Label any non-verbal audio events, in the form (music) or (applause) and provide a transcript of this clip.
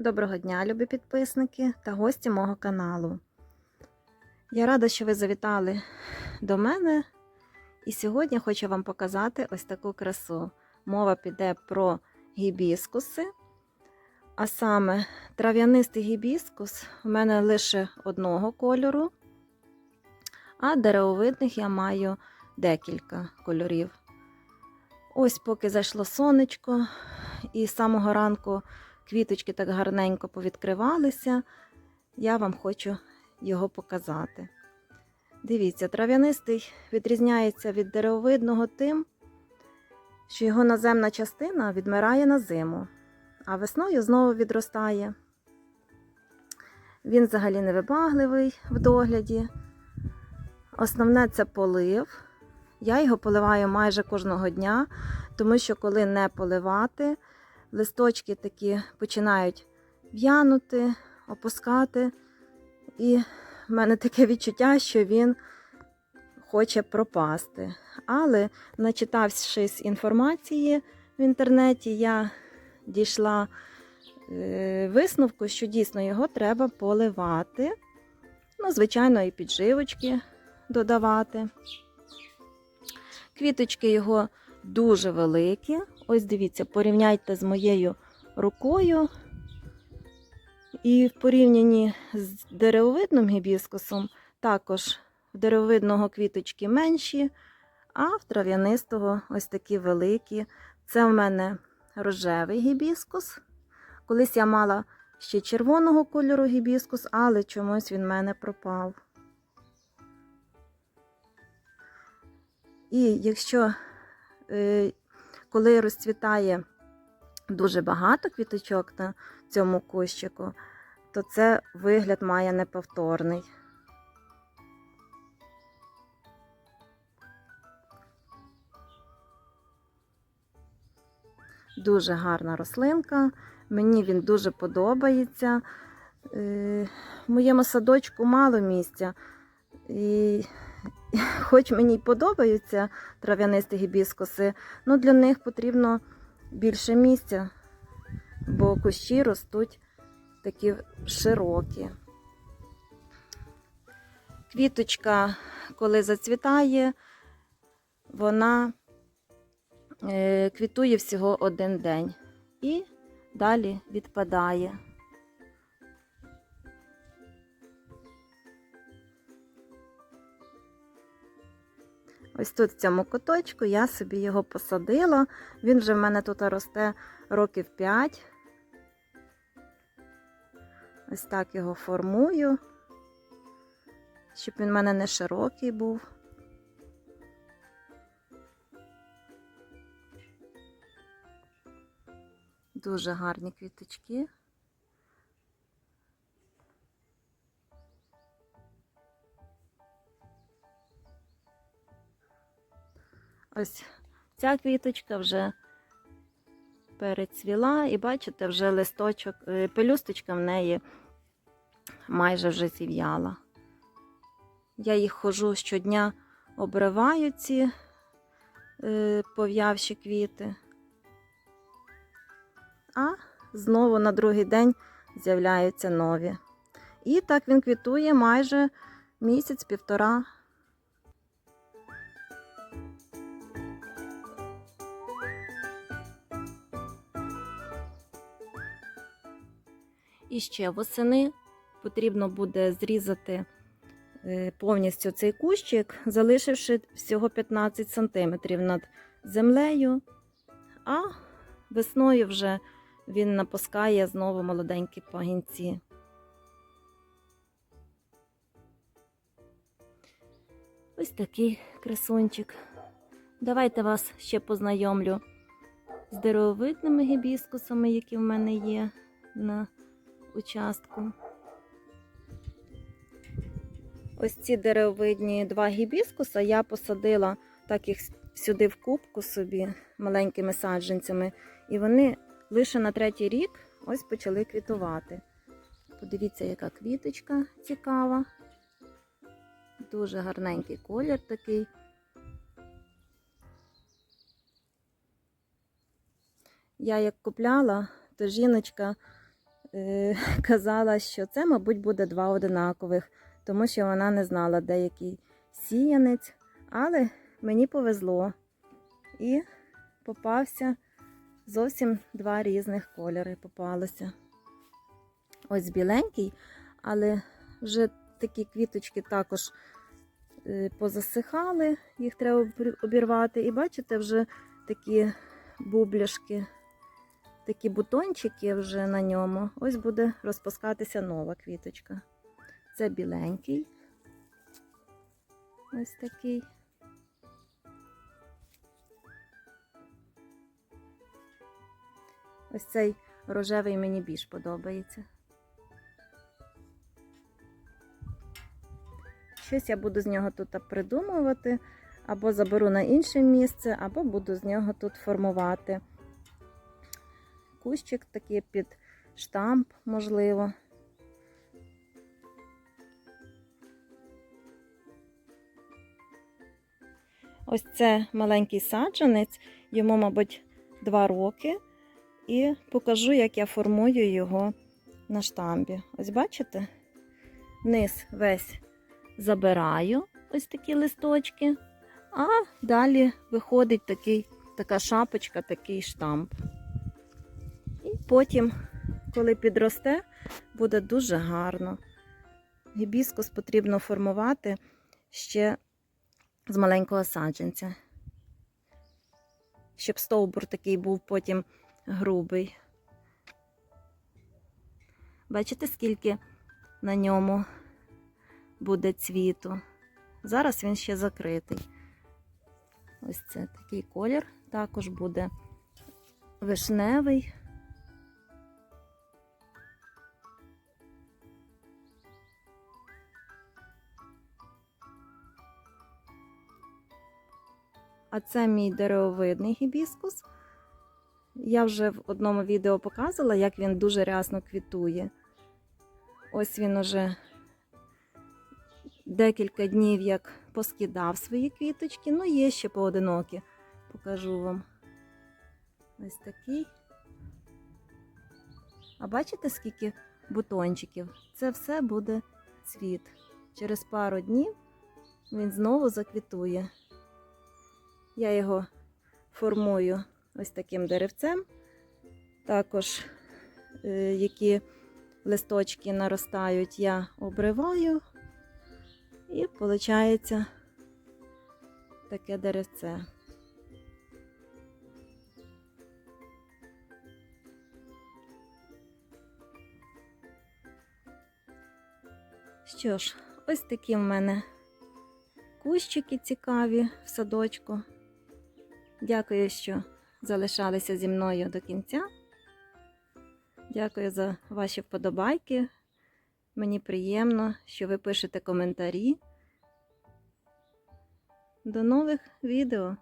Доброго дня, любі підписники та гості мого каналу. Я рада, що ви завітали до мене. І сьогодні хочу вам показати ось таку красу. Мова піде про гібіскуси. А саме трав'янистий гібіскус у мене лише одного кольору, а деревовидних я маю декілька кольорів. Ось поки зайшло сонечко, і з самого ранку квіточки так гарненько повідкривалися, я вам хочу його показати. Дивіться, трав'янистий відрізняється від деревовидного тим, що його наземна частина відмирає на зиму, а весною знову відростає. Він взагалі невибагливий в догляді. Основне це полив. Я його поливаю майже кожного дня, тому що коли не поливати, листочки такі починають в'янути, опускати. І в мене таке відчуття, що він хоче пропасти. Але, начитавшись інформації в інтернеті, я дійшла е, висновку, що дійсно його треба поливати. Ну, звичайно, і підживочки додавати. Квіточки його дуже великі. Ось дивіться, порівняйте з моєю рукою. І в порівнянні з деревовидним гібіскусом також в деревовидного квіточки менші, а в трав'янистого ось такі великі. Це в мене рожевий гібіскус. Колись я мала ще червоного кольору гібіскус, але чомусь він в мене пропав. І якщо е, коли розцвітає дуже багато квіточок на цьому кущику, то це вигляд має неповторний. Дуже гарна рослинка, мені він дуже подобається. Е, В моєму садочку мало місця. І хоч мені й подобаються трав'янисті гібіскуси, ну для них потрібно більше місця, бо кущі ростуть такі широкі. Квіточка, коли зацвітає, вона е, квітує всього один день і далі відпадає. Ось тут в цьому куточку я собі його посадила. Він вже в мене тут росте років 5. Ось так його формую, щоб він в мене не широкий був. Дуже гарні квіточки. Ось ця квіточка вже перецвіла, і бачите, вже листочок, е, пелюсточка в неї майже вже зів'яла. Я їх хожу щодня, обриваю ці е, пов'явші квіти, а знову на другий день з'являються нові. І так він квітує майже місяць-півтора. І ще восени потрібно буде зрізати е, повністю цей кущик, залишивши всього 15 см над землею, а весною вже він напускає знову молоденькі пагінці. Ось такий красунчик. Давайте вас ще познайомлю з деревовидними гібіскусами, які в мене є на участку. Ось ці деревовидні два гібіскуса я посадила так їх сюди в кубку собі маленькими саджанцями, і вони лише на третій рік ось почали квітувати. Подивіться, яка квіточка цікава. Дуже гарненький колір такий. Я як купляла, то жіночка (laughs) казала, що це, мабуть, буде два одинакових, тому що вона не знала, де який сіянець. Але мені повезло і попався зовсім два різних кольори попалося. Ось біленький, але вже такі квіточки також е, позасихали, їх треба обірвати. І бачите, вже такі бубляшки, такі бутончики вже на ньому. Ось буде розпускатися нова квіточка. Це біленький. Ось такий. Ось цей рожевий мені більш подобається. Щось я буду з нього тут придумувати, або заберу на інше місце, або буду з нього тут формувати. Кущик такий під штамп, можливо. Ось це маленький саджанець, йому, мабуть, два роки. І покажу, як я формую його на штамбі. Ось бачите? Низ весь забираю ось такі листочки, а далі виходить такий, така шапочка, такий штамп. Потім, коли підросте, буде дуже гарно. Гібіскус потрібно формувати ще з маленького саджанця, щоб стовбур такий був потім грубий. Бачите, скільки на ньому буде цвіту. Зараз він ще закритий. Ось це такий колір. Також буде вишневий. Це мій деревовидний гібіскус. Я вже в одному відео показувала, як він дуже рясно квітує. Ось він уже декілька днів як поскидав свої квіточки, ну є ще поодинокі. Покажу вам. Ось такий. А бачите, скільки бутончиків? Це все буде цвіт. Через пару днів він знову заквітує. Я його формую ось таким деревцем. Також, е, які листочки наростають, я обриваю, і виходить таке деревце. Що ж, ось такі в мене кущики цікаві в садочку. Дякую, що залишалися зі мною до кінця. Дякую за ваші вподобайки. Мені приємно, що ви пишете коментарі. До нових відео!